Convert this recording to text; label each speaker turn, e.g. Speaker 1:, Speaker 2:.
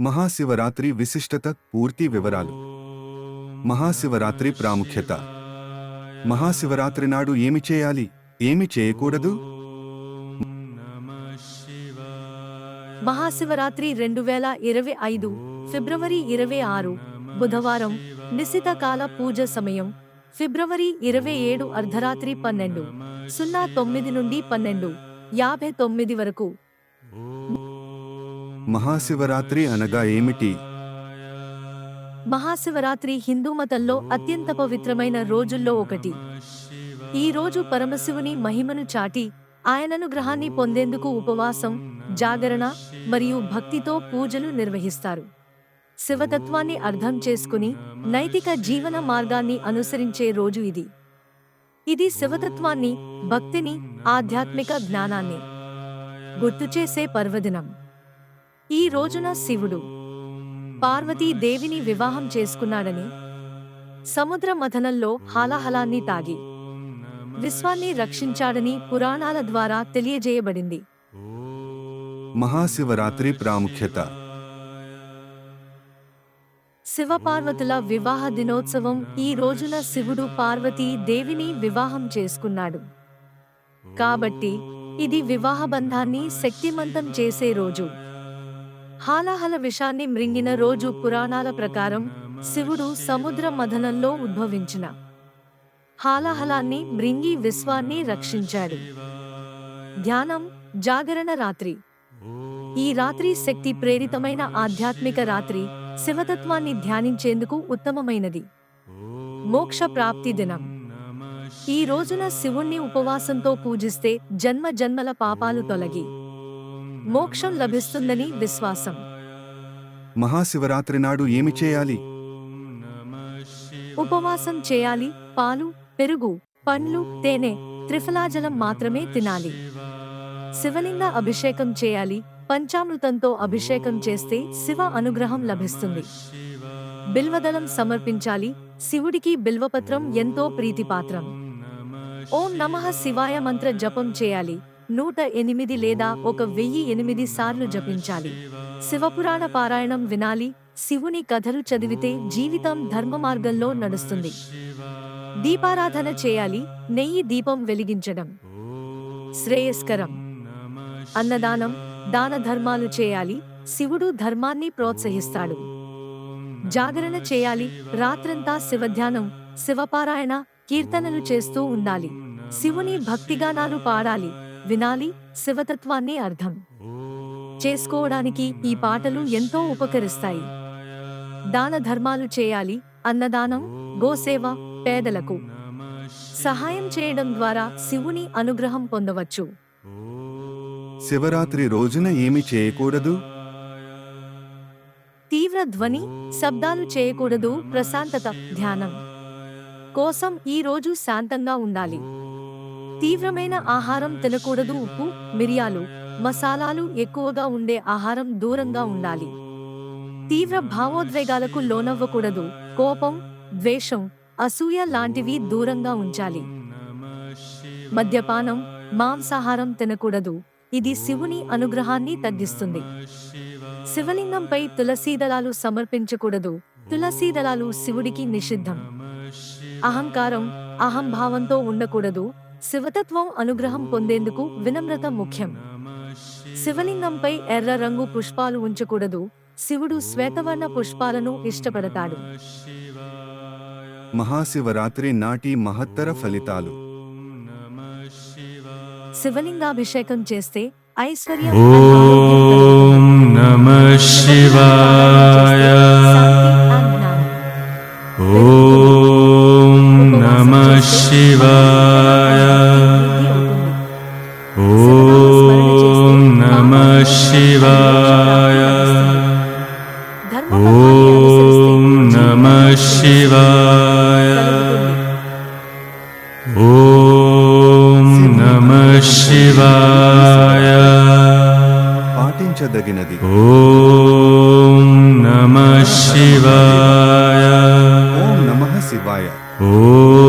Speaker 1: మహాశివరాత్రి విశిష్టత పూర్తి వివరాలు. మహాశివరాత్రి ప్రాముఖ్యత. మహాశివరాత్రి నాడు ఏమి చేయాలి? ఏమి చేయకూడదు?
Speaker 2: మహాశివరాత్రి రెండు వేల ఇరవై ఐదు ఫిబ్రవరి ఇరవై ఆరు బుధవారం నిశిత కాల పూజ సమయం. ఫిబ్రవరి ఇరవై ఏడు అర్ధరాత్రి పన్నెండు సున్నా తొమ్మిది నుండి పన్నెండు యాభై తొమ్మిది వరకు.
Speaker 1: మహాశివరాత్రి అనగా ఏమిటి?
Speaker 2: మహాశివరాత్రి హిందూ మతంలో అత్యంత పవిత్రమైన రోజుల్లో ఒకటి. ఈ రోజు పరమశివుని మహిమను చాటి ఆయననుగ్రహాన్ని పొందేందుకు ఉపవాసం జాగరణ మరియు భక్తితో పూజలు నిర్వహిస్తారు. శివతత్వాన్ని అర్థం చేసుకుని నైతిక జీవన మార్గాన్ని అనుసరించే రోజు ఇది. ఇది శివతత్వాన్ని భక్తిని ఆధ్యాత్మిక జ్ఞానాన్ని గుర్తు చేసే పర్వదినం. ఈ రోజున శివుడు పార్వతీ దేవిని వివాహం చేసుకున్నాడని సముద్ర మథనంలో హాలాహలాన్ని తాగి విశ్వాన్ని రక్షించాడని పురాణాల ద్వారా తెలియజేయబడింది.
Speaker 1: మహాశివరాత్రి ప్రాముఖ్యత.
Speaker 2: శివపార్వతుల వివాహ దినోత్సవం ఈ రోజున శివుడు పార్వతీ దేవిని వివాహం చేసుకున్నాడు. కాబట్టి ఇది వివాహ బంధాన్ని శక్తిమంతం చేసే రోజు. హాలాహల విషాన్ని మృంగిన రోజు పురాణాల ప్రకారం శివుడు సముద్ర మథనంలో ఉద్భవించిన. హాలాహలాన్ని మృంగి విశ్వాన్ని రక్షించాడు. ధ్యానం జాగరణ రాత్రి. ఈ రాత్రి శక్తి ప్రేరితమైన ఆధ్యాత్మిక రాత్రి శివతత్వాన్ని ధ్యానించేందుకు ఉత్తమమైనది. మోక్ష ప్రాప్తి దినం. ఈ రోజున శివుణ్ణి ఉపవాసంతో పూజిస్తే జన్మ జన్మల పాపాలు తొలగి మోక్షం లభిస్తుందని విశ్వాసం.
Speaker 1: మహాశివరాత్రి నాడు ఏమి చేయాలి?
Speaker 2: ఉపవాసం చేయాలి పాలు పెరుగు పండ్లు తేనె త్రిఫలాజలం మాత్రమే తినాలి. శివలింగ అభిషేకం చేయాలి పంచామృతంతో అభిషేకం చేస్తే శివ అనుగ్రహం లభిస్తుంది. బిల్వదళం సమర్పించాలి శివుడికి బిల్వపత్రం ఎంతో ప్రీతిపాత్రం. ఓం నమః శివాయ మంత్ర జపం చేయాలి నూట ఎనిమిది లేదా ఒక వెయ్యి ఎనిమిది సార్లు జపించాలి. శివపురాణ పారాయణం వినాలి. శివుని కథలు చదివితే జీవితం ధర్మ మార్గంలో నడుస్తుంది. దీపారాధన చేయాలి. నెయ్యి దీపం వెలిగించడం. శ్రేయస్కరం. అన్నదానం దాన ధర్మాలు చేయాలి. శివుడు ధర్మాన్ని ప్రోత్సహిస్తాడు. జాగరణ చేయాలి. రాత్రంతా శివధ్యానం శివపారాయణ కీర్తనలు చేస్తూ ఉండాలి. శివుని భక్తిగానాలు పాడాలి. వినాలి శివతత్వాన్ని అర్థం. చేసుకోవడానికి ఈ పాటలు ఎంతో ఉపకరిస్తాయి. దాన ధర్మాలు చేయాలి అన్నదానం గోసేవ పేదలకు. సహాయం చేయడం ద్వారా శివుని అనుగ్రహం పొందవచ్చు.
Speaker 1: శివరాత్రి రోజున ఏమి చేయకూడదు?
Speaker 2: తీవ్ర ధ్వని శబ్దాలు చేయకూడదు ప్రశాంతత ధ్యానం కోసం ఈ రోజు శాంతంగా ఉండాలి. తీవ్రమైన ఆహారం తినకూడదు ఉప్పు మిరియాలు మసాలాలు ఎక్కువగా ఉండే ఆహారం దూరంగా ఉండాలి. తీవ్ర భావోద్వేగాలకు లోనవ్వకూడదు. కోపం ద్వేషం అసూయ లాంటివి దూరంగా ఉంచాలి. మద్యపానం మాంసాహారం తినకూడదు. ఇది శివుని అనుగ్రహాన్ని తగ్గిస్తుంది. శివలింగంపై తులసీదళాలు సమర్పించకూడదు. తులసీదళాలు శివుడికి నిషిద్ధం. అహంకారం అహంభావంతో ఉండకూడదు. శివతత్వం అనుగ్రహం పొందేందుకు వినమ్రత ముఖ్యం. శివలింగంపై ఎర్ర రంగు పుష్పాలు ఉంచకూడదు. శివుడు శ్వేతవర్ణ పుష్పాలను ఇష్టపడతాడు.
Speaker 1: మహాశివరాత్రి నాటి మహత్తర ఫలితాలు.
Speaker 2: శివలింగాభిషేకం చేస్తే ఐశ్వర్యం
Speaker 3: ఓం నమః శివాయ. ఓం నమః శివాయ. नमः शिवाय। ॐ नमः शिवाय। पाटिञ्चदकि ॐ नमः
Speaker 1: शिवाय।
Speaker 3: नमः शिवाय। ॐ